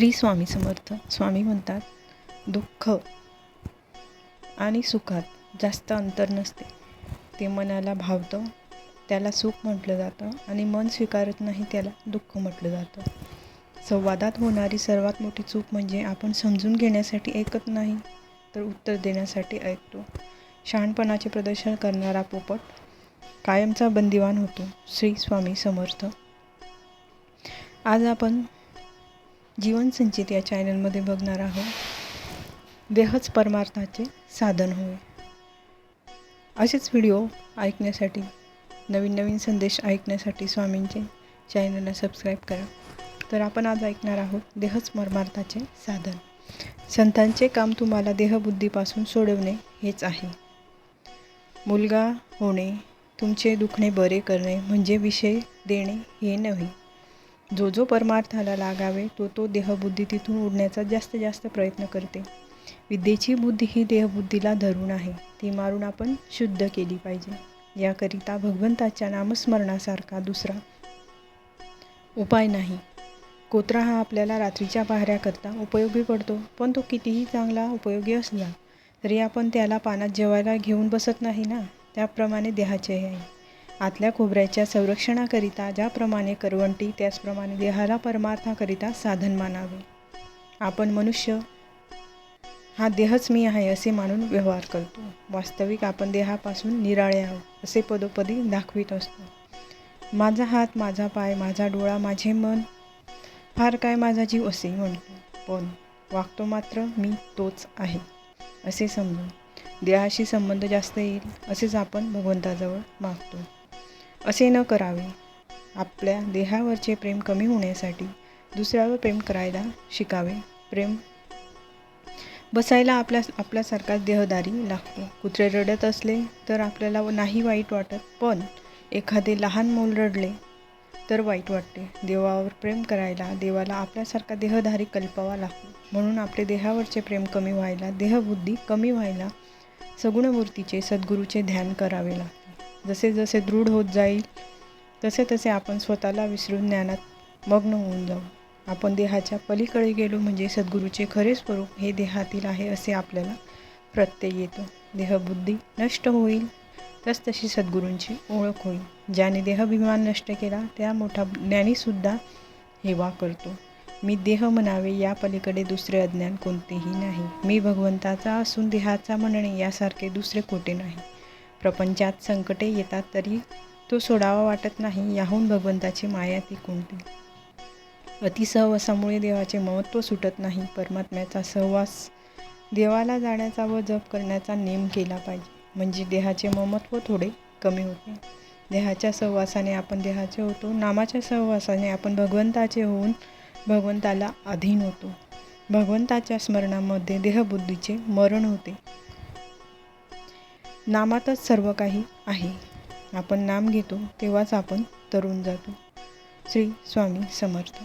श्री स्वामी समर्थ. स्वामी म्हणतात दुःख आणि सुखात जास्त अंतर नसते. ते मनाला भावतं त्याला सुख म्हटलं जातं आणि मन स्वीकारत नाही त्याला दुःख म्हटलं जातं. संवादात होणारी सर्वात मोठी चूक म्हणजे आपण समजून घेण्यासाठी ऐकत नाही तर उत्तर देण्यासाठी ऐकतो. शहाणपणाचे प्रदर्शन करणारा पोपट कायमचा बंदिवान होतो. श्री स्वामी समर्थ. आज आपण जीवनसंचित या चॅनलमध्ये बघणार आहोत. देहच परमार्थाचे साधन होय. असेच व्हिडिओ ऐकण्यासाठी नवीन नवीन संदेश ऐकण्यासाठी स्वामींचे चॅनलला सबस्क्राईब करा. तर आपण आज ऐकणार आहोत देहच परमार्थाचे साधन. संतांचे काम तुम्हाला देहबुद्धीपासून सोडवणे हेच आहे. मुलगा होणे तुमचे दुखणे बरे करणे म्हणजे विषय देणे हे नव्हे. जो जो परमार्थाला लागावे तो तो देहबुद्धी तिथून उडण्याचा जास्तीत जास्त प्रयत्न करते. विद्येची बुद्धी ही देहबुद्धीला धरून आहे. ती मारून आपण शुद्ध केली पाहिजे. याकरिता भगवंताच्या नामस्मरणासारखा दुसरा उपाय नाही. कोत्रा हा आपल्याला रात्रीच्या पाहऱ्याकरता उपयोगी पडतो पण तो कितीही चांगला उपयोगी असला तरी आपण त्याला पानात जेवायला घेऊन बसत नाही ना? त्याप्रमाणे देहाचे आहे. आतल्या खोबऱ्याच्या संरक्षणाकरिता ज्याप्रमाणे करवंटी त्याचप्रमाणे देहाला परमार्थाकरिता साधन मानावे. आपण मनुष्य हा देहच मी आहे असे मानून व्यवहार करतो. वास्तविक आपण देहापासून निराळे आहोत असे पदोपदी दाखवित असतो. माझा हात माझा पाय माझा डोळा माझे मन फार काय माझा जीव असे म्हणतो पण वागतो मात्र मी तोच आहे असे समजून देहाशी संबंध जास्त येईल असेच आपण भगवंताजवळ मागतो. असे न करावे. आपल्या देहावरचे प्रेम कमी होण्यासाठी दुसऱ्यावर प्रेम करायला शिकावे. प्रेम बसायला आपल्या आपल्यासारखाच देहदारी लागतो. कुत्रे रडत असले तर आपल्याला नाही वाईट वाटत पण एखादे लहान मूल रडले तर वाईट वाटते. देवावर प्रेम करायला देवाला आपल्यासारखा देहधारी कल्पावा लागतो. म्हणून आपले देहावरचे प्रेम कमी व्हायला देहबुद्धी कमी व्हायला सगुणमूर्तीचे सद्गुरूचे ध्यान करावे लागते. जसे जसे दृढ होत जाईल तसे तसे आपण स्वतःला विसरून ज्ञानात मग्न होऊन जाऊ. आपण देहाच्या पलीकडे गेलो म्हणजे सद्गुरूचे खरे स्वरूप हे देहातील आहे असे आपल्याला प्रत्यय येतो. देहबुद्धी नष्ट होईल तस तशी सद्गुरूंची ओळख होईल. ज्याने देहभिमान नष्ट केला त्या मोठा ज्ञानीसुद्धा हेवा करतो. मी देह म्हणावे या पलीकडे दुसरे अज्ञान कोणतेही नाही. मी भगवंताचा असून देहाचा म्हणणे यासारखे दुसरे कोटे नाही. प्रपंचात संकटे येतात तरी तो सोडावा वाटत नाही याहून भगवंताची माया ती कोणती? अतिसहवासामुळे देवाचे महत्त्व सुटत नाही परमात्म्याचा सहवास देवाला जाण्याचा व जप करण्याचा नेम केला पाहिजे. म्हणजे देहाचे ममत्व थोडे कमी होते. देहाच्या सहवासाने आपण देहाचे होतो नामाच्या सहवासाने आपण भगवंताचे होऊन भगवंताला अधीन होतो. भगवंताच्या स्मरणामध्ये देहबुद्धीचे मरण होते. नामातच सर्व काही आहे. आपण नाम घेतो तेव्हाच आपण तरुण जातो. श्री स्वामी समर्थ.